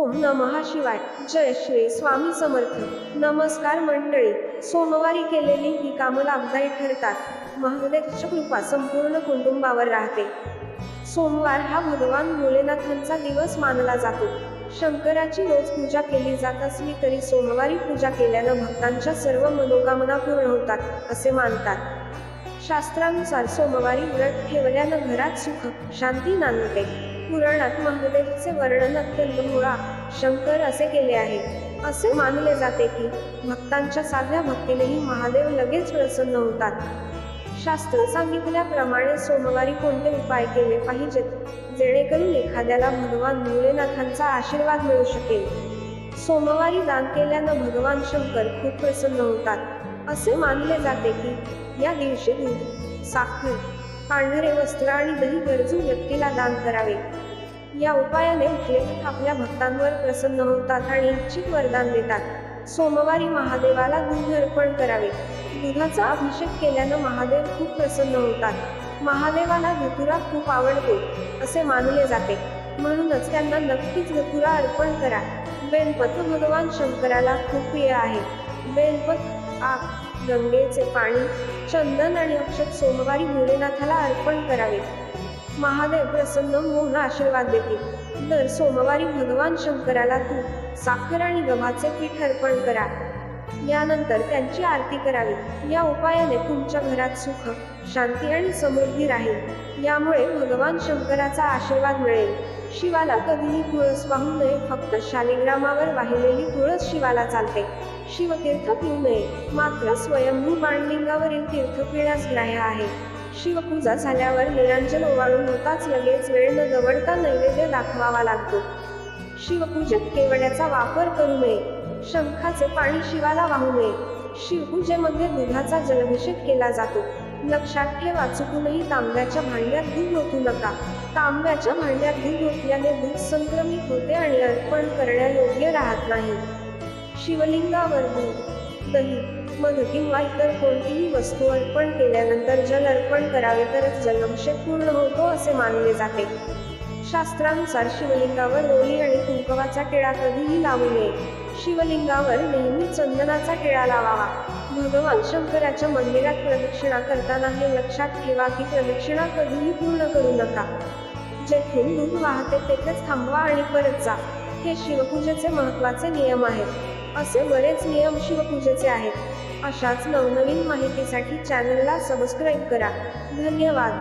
ओम नमः शिवाय जय श्री स्वामी समर्थ. नमस्कार मंडळी. सोमवारी केलेली ही कामं लाभदायी ठरतात. महादेवची कृपा संपूर्ण कुटुंबावर राहते. सोमवार हा भगवान भोलेनाथांचा दिवस मानला जातो. शंकराची रोज पूजा केली जात असली तरी सोमवारी पूजा केल्यानं भक्तांच्या सर्व मनोकामना पूर्ण होतात असे मानतात. शास्त्रानुसार सोमवारी व्रत ठेवल्यानं घरात सुख शांती नांदते. पुराणात महादेवचे वर्णन अत्यंत मुळा शंकर असे केले आहे. असे मानले जाते की भक्तांच्या साध्या भक्तीनेही महादेव लगेच प्रसन्न होतात. शास्त्र सांगितल्याप्रमाणे सोमवारी कोणते उपाय केले पाहिजेत? जेणेकरून एखाद्याला भगवान भोलेनाथांचा आशीर्वाद मिळू शकेल. सोमवारी दान केल्यानं भगवान शंकर खूप प्रसन्न होतात. असे मानले जाते की या दिवशी दूध साखर पांढरे वस्त्र आणि दही गरजू व्यक्तीला दान करावे. या उपायाने उठलेले आपल्या भक्तांवर प्रसन्न होतात आणि इच्छित वरदान देतात. सोमवारी महादेवाला दूध अर्पण करावे. दुधाचा अभिषेक केल्यानं महादेव खूप प्रसन्न होतात. महादेवाला धतुरा खूप आवडतो असे मानले जाते. म्हणूनच त्यांना नक्कीच धतुरा अर्पण करा. बेलपत्र भगवान शंकराला खूप प्रिय आहे. बेलपत आग गंगेचे पाणी चंदन आणि अक्षत सोमवारी भोलेनाथाला अर्पण करावे. महादेव प्रसन्न होऊन आशीर्वाद देतील. दर सोमवारी भगवान शंकराला तूप साखर आणि गव्हाचे पीठ अर्पण करा. यानंतर त्यांची आरती करावी. या उपायाने तुमच्या घरात सुख शांती आणि समृद्धी राहील. यामुळे भगवान शंकराचा आशीर्वाद मिळेल. शिवाला कधीही तुळस वाहू नये फक्त शालिग्रामावर वाहिलेली तुळस शिवाला चालते. शिवतीर्थ पिऊ नये मात्र स्वयंभू बाणलिंगावरील तीर्थ पिण्यास ग्राह्य आहे. शिवपूजा झाल्यावर निरांजन ओवाळून होताच लगेच वेळ न दवडता नैवेद्य दाखवावा लागतो. शिवपूजेत केवड्याचा वापर करू नये शंखाचे पाणी शिवाला वाहू नये. शिवपूजेमध्ये दुधाचा जलाभिषेक केला जातो. लक्षात ठेवा चुकूनही तांब्याच्या भांड्यात दूध ओतू नका. तांब्याच्या भांड्यातील दूध दूध संक्रमित होते आणि अर्पण करण्यायोग्य राहत नाही. शिवलिंगावर दूध दही मध किंवा इतर कोणतीही वस्तू अर्पण केल्यानंतर जल अर्पण करावे तरच जलाभिषेक पूर्ण होतो असे मानले जाते. शास्त्रानुसार शिवलिंगावर रोली आणि कुंकवाचा टिळा कधीही लावू नये. शिवलिंगावर नेहमी चंदनाचा टिळा लावावा. भगवान शंकराच्या मंदिरात प्रदक्षिणा करताना हे लक्षात ठेवा की प्रदक्षिणा कधीही पूर्ण करू नका. जेथे दूध वाहते तेथेच थांबवा आणि परत जा. हे शिवपूजेचे महत्त्वाचे नियम आहेत. असे बरेच नियम शिवपूजेचे आहेत. अशाच नवनवीन माहितीसाठी चॅनलला सबस्क्राईब करा. धन्यवाद.